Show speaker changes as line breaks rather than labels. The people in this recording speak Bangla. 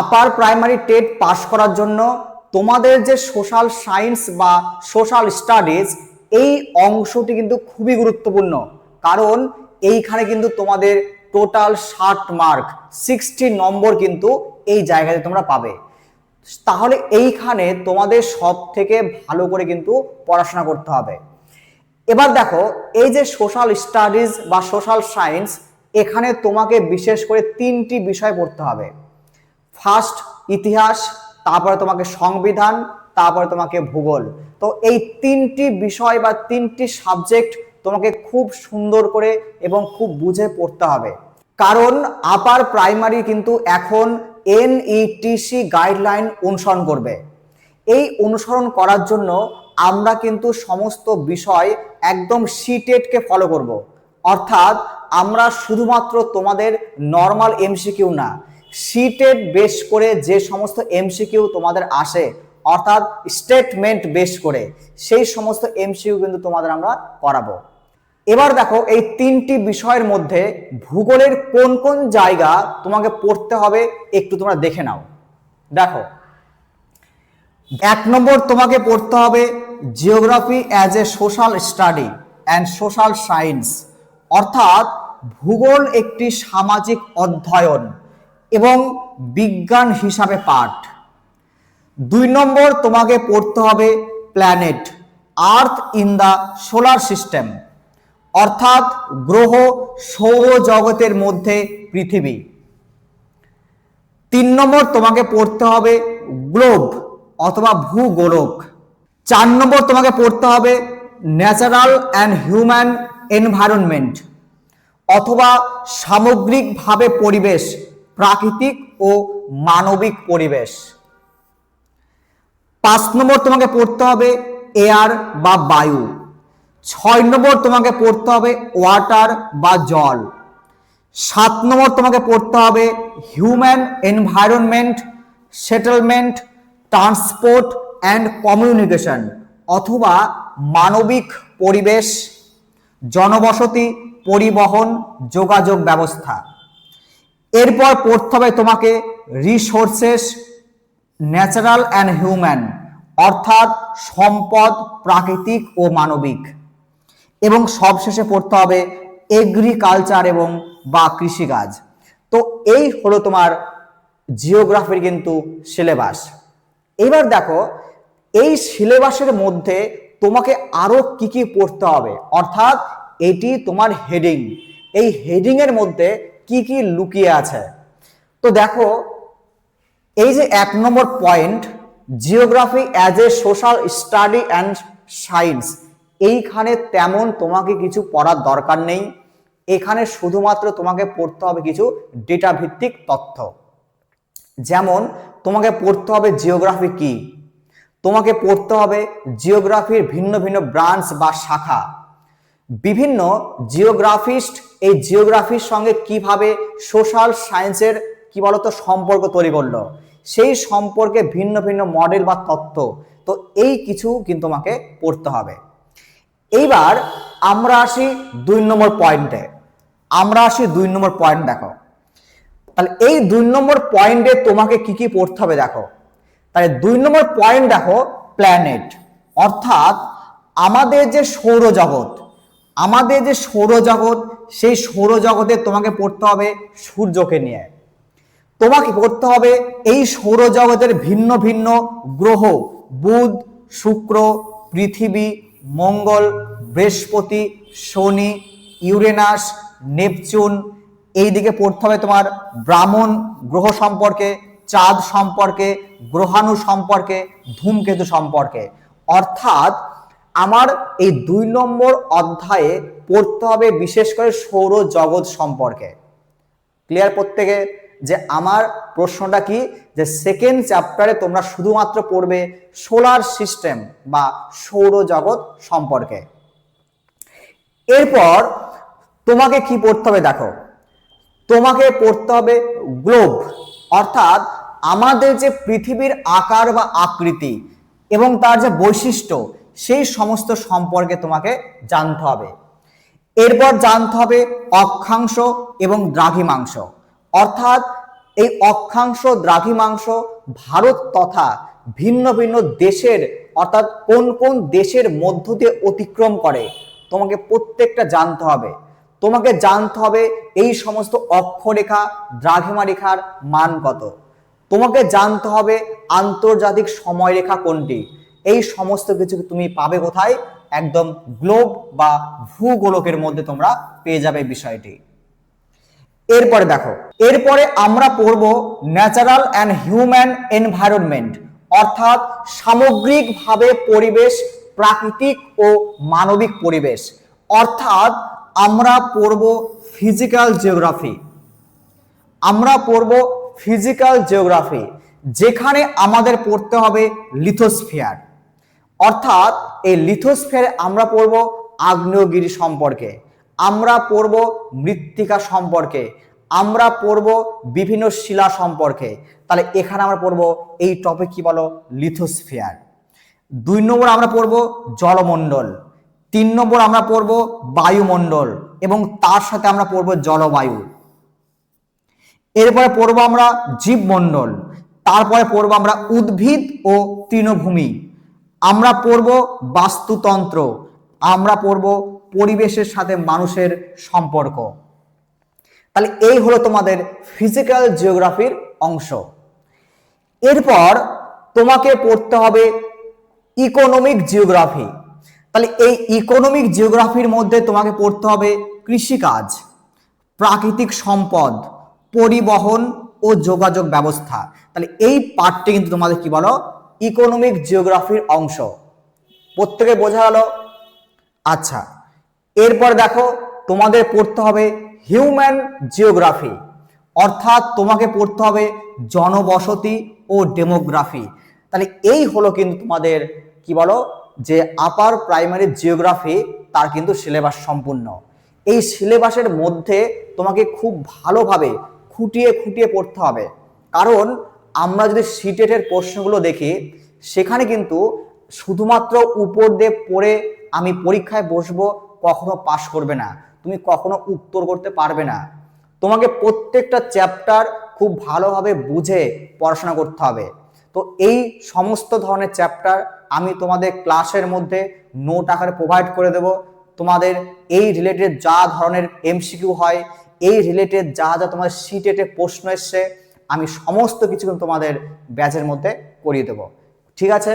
আপার প্রাইমারি টেট পাস করার জন্য তোমাদের যে সোশ্যাল সায়েন্স বা সোশ্যাল স্টাডিজ এই অংশটি কিন্তু খুবই গুরুত্বপূর্ণ। কারণ এইখানে কিন্তু তোমাদের টোটাল ষাট মার্ক সিক্সটি নম্বর কিন্তু এই জায়গাতে তোমরা পাবে। তাহলে এইখানে তোমাদের সব থেকে ভালো করে কিন্তু পড়াশোনা করতে হবে। এবার দেখো, এই যে সোশ্যাল স্টাডিজ বা সোশ্যাল সায়েন্স এখানে তোমাকে বিশেষ করে তিনটি বিষয় পড়তে হবে। ফার্স্ট ইতিহাস, তারপরে তোমাকে সংবিধান, তারপরে তোমাকে ভূগোল। তো এই তিনটি বিষয় বা তিনটি সাবজেক্ট তোমাকে খুব সুন্দর করে এবং খুব বুঝে পড়তে হবে। কারণ আপার প্রাইমারি কিন্তু এখন এনইটিসি গাইডলাইন অনুসরণ করবে। এই অনুসরণ করার জন্য আমরা কিন্তু সমস্ত বিষয় একদম সিটেটকে ফলো করব। অর্থাৎ আমরা শুধুমাত্র তোমাদের নর্মাল এমসিকিউ না সিটেট বেস করে যে সমস্ত এমসিকিউ তোমাদের আসে, অর্থাৎ স্টেটমেন্ট বেস করে, সেই সমস্ত এমসিকিউ কিন্তু তোমাদের আমরা করাবো। এবার দেখো, এই তিনটি বিষয়ের মধ্যে ভূগোলের কোন কোন জায়গা তোমাকে পড়তে হবে একটু তোমরা দেখে নাও। দেখো, এক নম্বর তোমাকে পড়তে হবে geography as a social study and social science অর্থাৎ ভূগোল একটি সামাজিক অধ্যয়ন। এবং বিজ্ঞান হিসাবে পাঠ। দুই নম্বর, তোমাকে পড়তে হবে planet earth in the solar system অর্থাৎ গ্রহ সৌরজগতের মধ্যে পৃথিবী। তিন নম্বর, তোমাকে পড়তে হবে গ্লোব অথবা ভূগোলক। চার নম্বর, তোমাকে পড়তে হবে ন্যাচারাল অ্যান্ড হিউম্যান এনভায়রনমেন্ট অথবা সামগ্রিকভাবে পরিবেশ প্রাকৃতিক ও মানবিক পরিবেশ। পাঁচ নম্বর তোমাকে পড়তে হবে এয়ার বা বায়ু। ছয় নম্বর তোমাকে পড়তে হবে ওয়াটার বা জল। সাত নম্বর তোমাকে পড়তে হবে human environment, settlement, transport and communication অথবা মানবিক পরিবেশ, জনবসতি, পরিবহন, যোগাযোগ ব্যবস্থা। এরপর পড়তে হবে তোমাকে রিসোর্সেস ন্যাচারাল অ্যান্ড হিউম্যান অর্থাৎ সম্পদ, প্রাকৃতিক ও মানবিক। এবং সবশেষে পড়তে হবে এগ্রিকালচার এবং বা কৃষিকাজ। তো এই হলো তোমার জিওগ্রাফির কিন্তু সিলেবাস এবার দেখো, এই সিলেবাসের মধ্যে তোমাকে আরও কি কি পড়তে হবে? অর্থাৎ এটি তোমার হেডিং এই হেডিংয়ের মধ্যে কি কি লুকিয়ে আছে? তো দেখো, এই যে এক number point geography as a social study and science এইখানে তেমন তোমাকে কিছু পড়ার দরকার নেই। এখানে শুধুমাত্র তোমাকে পড়তে হবে কিছু ডেটা ভিত্তিক তথ্য। যেমন, তোমাকে পড়তে হবে জিওগ্রাফি কি? তোমাকে পড়তে হবে জিওগ্রাফির ভিন্ন ভিন্ন ব্রাঞ্চ বা শাখা। বিভিন্ন জিওগ্রাফিস্ট এই জিওগ্রাফির সঙ্গে কীভাবে সোশ্যাল সায়েন্সের কি বলতো, সম্পর্ক তৈরি করল? সেই সম্পর্কে ভিন্ন ভিন্ন মডেল বা তত্ত্ব। তো এই কিছু কিন্তু তোমাকে পড়তে হবে। এইবার আমরা আসি দুই নম্বর পয়েন্টে আমরা আসি দুই নম্বর পয়েন্ট দেখো। তাহলে এই দুই নম্বর পয়েন্টে তোমাকে কি কি পড়তে হবে দেখো। তাহলে দুই নম্বর পয়েন্ট দেখো প্ল্যানেট অর্থাৎ আমাদের যে সৌরজগৎ আমাদের যে সৌরজগৎ, সেই সৌরজগতে তোমাকে পড়তে হবে সূর্যকে নিয়ে। তোমাকে পড়তে হবে এই সৌরজগতের ভিন্ন ভিন্ন গ্রহ, বুধ, শুক্র, পৃথিবী, মঙ্গল, বৃহস্পতি, শনি, ইউরেনাস, নেপচুন। এই দিকে পড়তে হবে তোমার ব্রাহ্মণ গ্রহ সম্পর্কে, চাঁদ সম্পর্কে, গ্রহাণু সম্পর্কে, ধূমকেতু সম্পর্কে। অর্থাৎ আমার এই দুই নম্বর অধ্যায়ে পড়তে হবে বিশেষ করে সৌরজগৎ সম্পর্কে। ক্লিয়ার প্রত্যেকে? যে আমার প্রশ্নটা কি? যে সেকেন্ড চ্যাপ্টারে তোমরা শুধুমাত্র পড়বে সোলার সিস্টেম বা সৌরজগৎ সম্পর্কে। এরপর তোমাকে কি পড়তে হবে দেখো? তোমাকে পড়তে হবে গ্লোব অর্থাৎ আমাদের যে পৃথিবীর আকার বা আকৃতি এবং তার যে বৈশিষ্ট্য সেই সমস্ত সম্পর্কে তোমাকে জানতে হবে। এরপর জানতে হবে অক্ষাংশ এবং দ্রাঘিমাংশ। অর্থাৎ এই অক্ষাংশ, দ্রাঘিমাংশ ভারত তথা ভিন্ন ভিন্ন দেশের, অর্থাৎ কোন কোন দেশের মধ্য দিয়ে অতিক্রম করে, তোমাকে প্রত্যেকটা জানতে হবে। তোমাকে জানতে হবে এই সমস্ত অক্ষরেখা, দ্রাঘিমা রেখার মান কত। তোমাকে জানতে হবে আন্তর্জাতিক সময়রেখা কোনটি। এই সমস্ত কিছু তুমি পাবে কোথায়? একদম গ্লোব বা ভূগোলকের মধ্যে তোমরা পেয়ে যাবে বিষয়টি। এরপরে দেখো, এরপরে আমরা পড়ব ন্যাচারাল অ্যান্ড হিউম্যান এনভায়রনমেন্ট অর্থাৎ সামগ্রিকভাবে পরিবেশ, প্রাকৃতিক ও মানবিক পরিবেশ। অর্থাৎ আমরা পড়ব ফিজিক্যাল জিওগ্রাফি আমরা পড়ব ফিজিক্যাল জিওগ্রাফি যেখানে আমাদের পড়তে হবে লিথোস্ফিয়ার অর্থাৎ এই লিথোস্ফিয়ারে আমরা পড়ব আগ্নেয়গিরি সম্পর্কে, আমরা পড়ব মৃত্তিকা সম্পর্কে, আমরা পড়ব বিভিন্ন শিলা সম্পর্কে। তাহলে এখানে আমরা পড়ব এই টপিক কি বলো? লিথোস্ফিয়ার। দুই নম্বর আমরা পড়ব জলমণ্ডল, তিন নম্বর আমরা পড়ব বায়ুমণ্ডল এবং তার সাথে আমরা পড়ব জলবায়ু। এরপরে পড়ব আমরা জীবমণ্ডল, তারপরে পড়ব আমরা উদ্ভিদ ও তৃণভূমি। আমরা পড়ব বাস্তুতন্ত্র, আমরা পড়ব পরিবেশের সাথে মানুষের সম্পর্ক। তাহলে এই হলো তোমাদের ফিজিক্যাল জিওগ্রাফির অংশ। এরপর তোমাকে পড়তে হবে ইকোনমিক জিওগ্রাফি তাহলে এই ইকোনমিক জিওগ্রাফির মধ্যে তোমাকে পড়তে হবে কৃষিকাজ, প্রাকৃতিক সম্পদ, পরিবহন ও যোগাযোগ ব্যবস্থা। তাহলে এই পার্টটি কিন্তু তোমাদের কি বলো? ইকোনমিক জিওগ্রাফির অংশ। প্রত্যেকে বোঝা গেল? আচ্ছা এরপর দেখো তোমাদের পড়তে হবে হিউম্যান জিওগ্রাফি অর্থাৎ তোমাকে পড়তে হবে জনবসতি ও ডেমোগ্রাফি তাহলে এই হলো কিন্তু তোমাদের, কি বলো? যে আপার প্রাইমারি জিওগ্রাফি তার কিন্তু সিলেবাস সম্পূর্ণ। এই সিলেবাসের মধ্যে তোমাকে খুব ভালোভাবে খুঁটিয়ে খুঁটিয়ে পড়তে হবে। কারণ আমরা যদি সিটেটের প্রশ্নগুলো দেখি, সেখানে কিন্তু শুধুমাত্র উপর দিয়ে পড়ে আমি পরীক্ষায় বসবো কখনো পাশ করবে না। তুমি কখনো উত্তর করতে পারবে না। তোমাকে প্রত্যেকটা চ্যাপ্টার খুব ভালোভাবে বুঝে পড়াশোনা করতে হবে। তো এই সমস্ত ধরনের চ্যাপ্টার আমি তোমাদের ক্লাসের মধ্যে নোট আকারে প্রোভাইড করে দেব। তোমাদের এই রিলেটেড যা ধরনের এমসিকিউ হয়, এই রিলেটেড যা যা তোমাদের সিটেটে প্রশ্ন এসছে আমি সমস্ত কিছু কিন্তু তোমাদের ব্যাচের মধ্যে করিয়ে দেবো। ঠিক আছে?